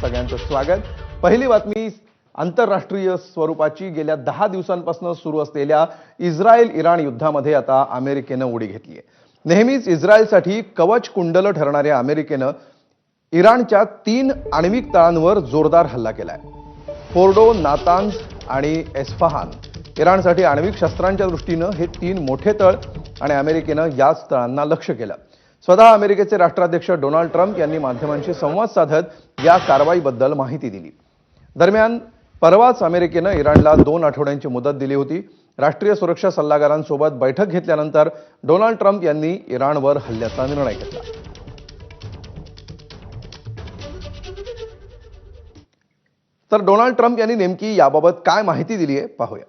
सगळ्यांचं स्वागत. पहिली बातमी आंतरराष्ट्रीय स्वरूपाची गेल्या दहा दिवसांपासून सुरू असलेल्या इस्रायल इराण युद्धामध्ये आता अमेरिकेनं उडी घेतली आहे. नेहमीच इस्रायलसाठी कवच कुंडल ठरणाऱ्या अमेरिकेनं इराणच्या तीन आण्विक तळांवर जोरदार हल्ला केलाय. फोर्डो नातान्स आणि एस्फहान इराणसाठी आण्विक शस्त्रांच्या दृष्टीनं हे तीन मोठे तळ आणि अमेरिकेनं याच तळांना लक्ष केलं. स्वतः अमेरिकेचे राष्ट्राध्यक्ष डोनाल्ड ट्रम्प यांनी माध्यमांशी संवाद साधत या कारवाईबद्दल माहिती दिली. दरम्यान परवाच अमेरिकेनं इराणला दोन आठवड्यांची मुदत दिली होती. राष्ट्रीय सुरक्षा सल्लागारांसोबत बैठक घेतल्यानंतर डोनाल्ड ट्रम्प यांनी इराणवर हल्ल्याचा निर्णय घेतला. तर डोनाल्ड ट्रम्प यांनी नेमकी याबाबत काय माहिती दिली आहे पाहूया.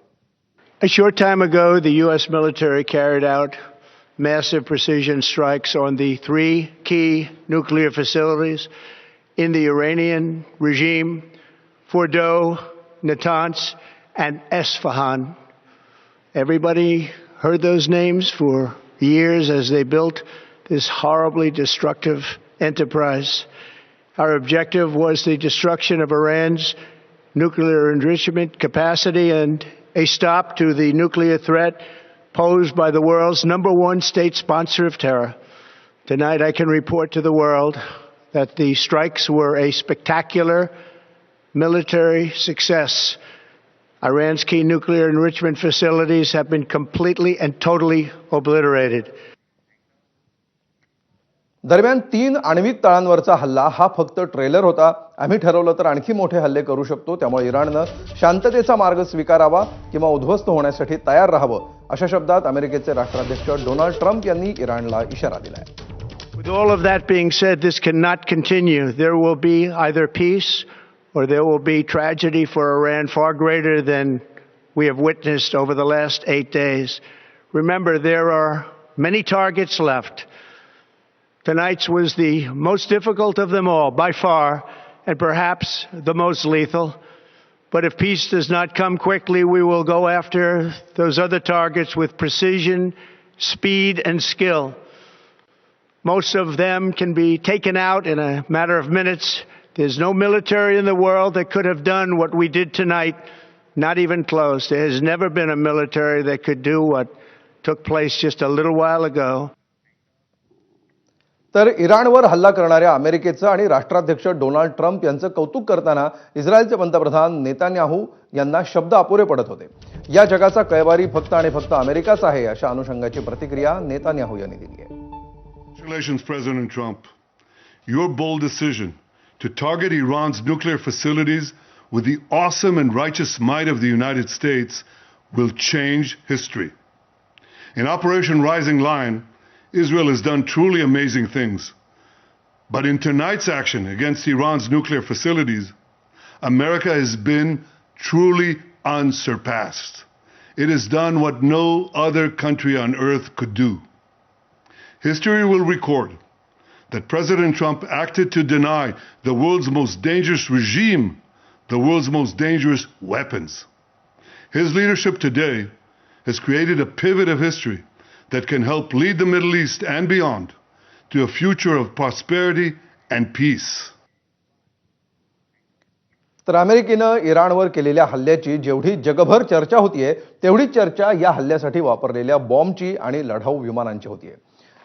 A short time ago, the U.S. military carried out massive precision strikes on the three key nuclear facilities in the Iranian regime Fordo, Natanz, and Esfahan. Everybody heard those names for years as they built this horribly destructive enterprise. Our objective was the destruction of Iran's nuclear enrichment capacity and a stop to the nuclear threat posed by the world's number one state sponsor of terror. Tonight, I can report to the world that the strikes were a spectacular military success. Iran's key nuclear enrichment facilities have been completely and totally obliterated. दरम्यान तीन आण्विक तळांवरचा हल्ला हा फक्त trailer होता आम्ही ठरवलं तर आणखी मोठे हल्ले करू शकतो त्यामुळे इराणनं शांततेचा मार्ग स्वीकारावा किंवा उद्ध्वस्त होण्यासाठी तयार राहावं अशा शब्दात अमेरिकेचे राष्ट्राध्यक्ष डोनाल्ड ट्रम्प यांनी इराणला इशारा दिलाय With all of that being said, this cannot continue. There will be either peace or there will be tragedy for Iran far greater than we have witnessed over the last eight days. Remember, there are many targets left. Tonight's was the most difficult of them all, by far, and perhaps the most lethal. But if peace does not come quickly, we will go after those other targets with precision, speed, and skill. Most of them can be taken out in a matter of minutes. There's no military in the world that could have done what we did tonight, not even close. There has never been a military that could do what took place just a little while ago. तर इराणवर हल्ला करणाऱ्या अमेरिकेचं आणि राष्ट्राध्यक्ष Donald Trump यांचं कौतुक करताना इस्रायलचे पंतप्रधान नेतान्याहू यांना शब्द अपुरे पडत होते. या जगाचा कैवारी फक्त आणि फक्त अमेरिकाच आहे अशा अनुषंगाची प्रतिक्रिया नेतान्याहू यांनी दिली आहे. Trump your bold decision to target Iran's nuclear facilities with the awesome and righteous mind of the United States will change history in Operation Rising Lion Israel has done truly amazing things. But in tonight's action against Iran's nuclear facilities, America has been truly unsurpassed. It has done what no other country on earth could do. History will record that President Trump acted to deny the world's most dangerous regime the world's most dangerous weapons. His leadership today has created a pivot of history that can help lead the Middle East and beyond to a future of prosperity and peace. तर अमेरिकेनं इराणवर केलेल्या हल्ल्याची जेवढी जगभर चर्चा होतीये तेवढी चर्चा या हल्ल्यासाठी वापरलेल्या बॉम्बची आणि लढाऊ विमानांची होतीये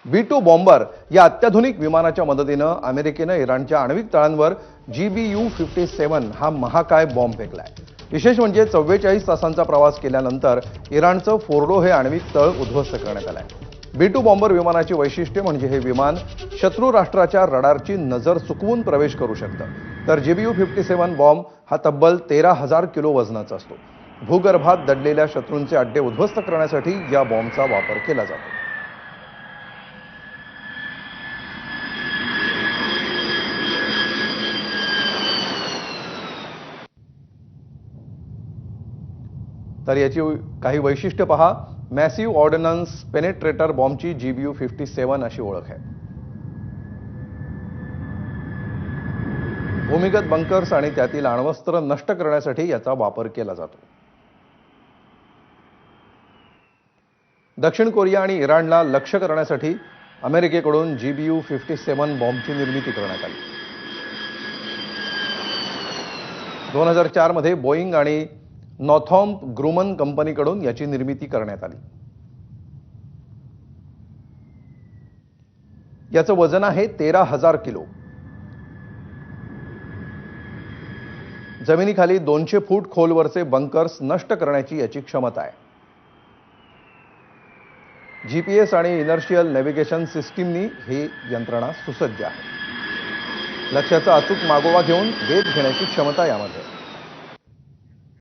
बी टू बॉम्बर या अत्याधुनिक विमानाच्या मदतीनं अमेरिकेनं इराणच्या आण्विक तळांवर जी बी यू फिफ्टी सेवन हा महाकाय बॉम्ब फेकलाय विशेष म्हणजे चव्वेचाळीस तासांचा प्रवास केल्यानंतर इराणचं फोर्डो हे आण्विक तळ उद्ध्वस्त करण्यात आलं आहे बी टू बॉम्बर विमानाची वैशिष्ट्ये म्हणजे हे विमान शत्रू राष्ट्राच्या रडारची नजर चुकवून प्रवेश करू शकतं. तर जीबीयू फिफ्टी सेव्हन बॉम्ब हा तब्बल तेरा हजार किलो वजनाचा असतो. भूगर्भात दडलेल्या शत्रूंचे अड्डे उद्ध्वस्त करण्यासाठी या बॉम्बचा वापर केला जातो. तर याची काही वैशिष्ट्य पहा. Massive ordnance penetrator बॉम्बची G B U fifty seven अशी ओळख आहे. भूमिगत बंकर्स आणि त्यातील अण्वस्त्र नष्ट करण्यासाठी याचा वापर केला जातो. दक्षिण कोरिया आणि इराणला लक्ष्य करण्यासाठी अमेरिकेकडून जीबीयू फिफ्टी सेवन बॉम्बची निर्मिती करण्यात आली. दोन हजार चारमध्ये बोईंग आणि नॉथॉम्प ग्रुमन कंपनीकडून याची निर्मिती करण्यात आली. याचं वजन आहे तेरा हजार किलो. जमिनीखाली दोनशे फूट खोलवरचे बंकर्स नष्ट करण्याची याची क्षमता आहे. जीपीएस आणि इनर्शियल नेव्हिगेशन सिस्टीमनी ही यंत्रणा सुसज्ज आहे. लक्ष्याचा अचूक मागोवा घेऊन वेध घेण्याची क्षमता यामध्ये